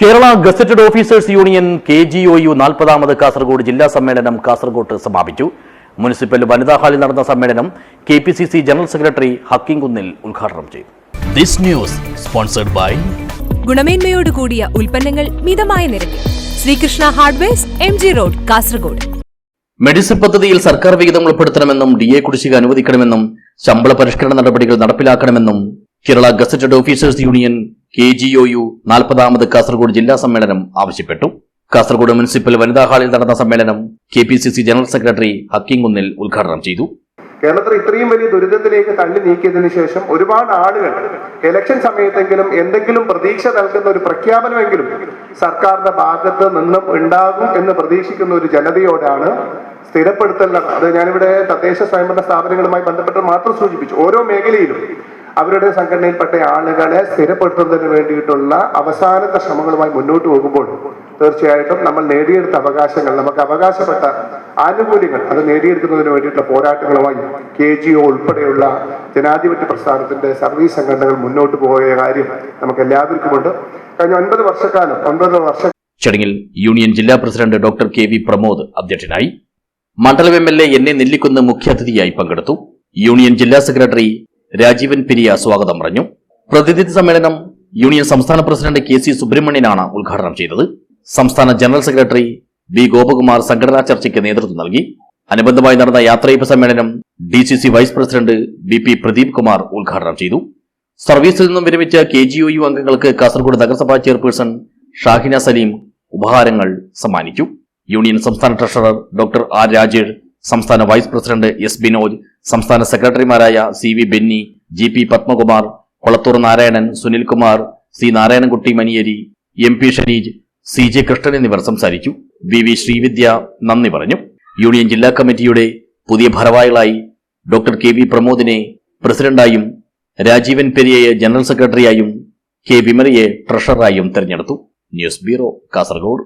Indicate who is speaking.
Speaker 1: Kerala gazetted officers union K G O U നാൽപ്പതാമത് Kasaragod ജില്ലാ സമ്മേളനം കാസർഗോട്ട് സമാപിച്ചു. മുനിസിപ്പൽ വനിതാ ഹാളിൽ നടന്ന സമ്മേളനം K P C C general secretary Hakkim Kunnil ഉദ്ഘാടനം ചെയ്തു. ദിസ് ന്യൂസ് സ്പോൺസർഡ് ബൈ
Speaker 2: ഗുണമേന്മയോട് കൂടിയ ഉൽപ്പന്നങ്ങൾ മിതമായ നിരക്കിൽ. Sreekrishna hardwares M G road Kasaragod.
Speaker 1: Medicine പദ്ധതിയിൽ സർക്കാർ വിഹിതം ഉൾപ്പെടുത്തണമെന്നും ഡി എ കുടിശ്ശിക അനുവദിക്കണമെന്നും ശമ്പള പരിഷ്കരണ നടപടികൾ നടപ്പിലാക്കണമെന്നും Kerala gazetted officers union K G O U നാൽപ്പതാമത് Kasaragod ജില്ലാ സമ്മേളനം ആവശ്യപ്പെട്ടു. കാസർഗോഡ് മുനിസിപ്പൽ വനിതാ ഹാളിൽ നടന്ന സമ്മേളനം K P C C general secretary Hakkim Kunnil ഉദ്ഘാടനം ചെയ്തു.
Speaker 3: കേരളത്തിൽ ഇത്രയും വലിയ ദുരിതത്തിലേക്ക് തള്ളി നീക്കിയതിന് ശേഷം ഒരുപാട് ആളുകൾ ഇലക്ഷൻ സമയത്തെങ്കിലും എന്തെങ്കിലും പ്രതീക്ഷ നൽകുന്ന ഒരു പ്രഖ്യാപനമെങ്കിലും സർക്കാരിന്റെ ഭാഗത്ത് നിന്നും ഉണ്ടാകും എന്ന് പ്രതീക്ഷിക്കുന്ന ഒരു ജനതയോടാണ് സ്ഥിരപ്പെടുത്തൽ അത് ഞാനിവിടെ തദ്ദേശ സ്വയംഭരണ സ്ഥാപനങ്ങളുമായി ബന്ധപ്പെട്ട് മാത്രം സൂചിപ്പിച്ചു. ഓരോ മേഖലയിലും അവരുടെ സംഘടനയിൽപ്പെട്ട ആളുകളെ സ്ഥിരപ്പെടുത്തുന്നതിന് വേണ്ടിയിട്ടുള്ള അവസാനത്തെ ശ്രമങ്ങളുമായി മുന്നോട്ട് പോകുമ്പോൾ തീർച്ചയായിട്ടും നമ്മൾ നേടിയെടുത്ത അവകാശങ്ങൾ നമുക്ക് അവകാശപ്പെട്ട ആനുകൂല്യങ്ങൾ അത് നേടിയെടുക്കുന്നതിന് വേണ്ടിയിട്ടുള്ള പോരാട്ടങ്ങളുമായി കെ ജി ഒ ഉൾപ്പെടെയുള്ള ജനാധിപത്യ പ്രസ്ഥാനത്തിന്റെ സർവീസ് സംഘടനകൾ മുന്നോട്ട് പോയ കാര്യം നമുക്ക് എല്ലാവർക്കുമുണ്ട് കഴിഞ്ഞ ഒൻപത് വർഷക്കാലം ഒൻപത് വർഷ
Speaker 1: ചടങ്ങിൽ യൂണിയൻ ജില്ലാ president doctor K V Pramod അധ്യക്ഷനായി. മണ്ഡലം M L A N A Nellikkunnu മുഖ്യാതിഥിയായി പങ്കെടുത്തു. യൂണിയൻ ജില്ലാ സെക്രട്ടറി രാജീവൻ പിരിയ സ്വാഗതം പറഞ്ഞു. പ്രതിനിധി സമ്മേളനം യൂണിയൻ സംസ്ഥാന പ്രസിഡന്റ് കെ സി സുബ്രഹ്മണ്യനാണ് ഉദ്ഘാടനം ചെയ്തത്. സംസ്ഥാന ജനറൽ സെക്രട്ടറി ബി ഗോപകുമാർ സംഘടനാ ചർച്ചയ്ക്ക് നേതൃത്വം നൽകി. അനുബന്ധമായി നടന്ന യാത്രയപ്പ് സമ്മേളനം D C C vice president B P Pradeep Kumar ഉദ്ഘാടനം ചെയ്തു. സർവീസിൽ നിന്നും വിരമിച്ച കെ ജി ഒ യു അംഗങ്ങൾക്ക് കാസർഗോഡ് നഗരസഭാ ചെയർപേഴ്സൺ ഷാഹിന സലീം ഉപഹാരങ്ങൾ സമ്മാനിച്ചു. യൂണിയൻ സംസ്ഥാന ട്രഷറർ ഡോക്ടർ ആർ രാജേഷ് സംസ്ഥാന വൈസ് പ്രസിഡന്റ് എസ് ബിനോജ് സംസ്ഥാന സെക്രട്ടറിമാരായ C V Benny G P Padmakumar Kolathur Narayanan Sunilkumar C Narayanankutty Maniyeri M P Shaneej C J Krishnan എന്നിവർ സംസാരിച്ചു. വി വി ശ്രീവിദ്യ നന്ദി പറഞ്ഞു. യൂണിയൻ ജില്ലാ കമ്മിറ്റിയുടെ പുതിയ ഭാരവാഹികളായി ഡോക്ടർ കെ വി പ്രമോദിനെ പ്രസിഡന്റായും രാജീവൻ പെരിയയെ ജനറൽ സെക്രട്ടറിയായും കെ വിമലയെ ട്രഷററായും തെരഞ്ഞെടുത്തു. News bureau Kasaragod.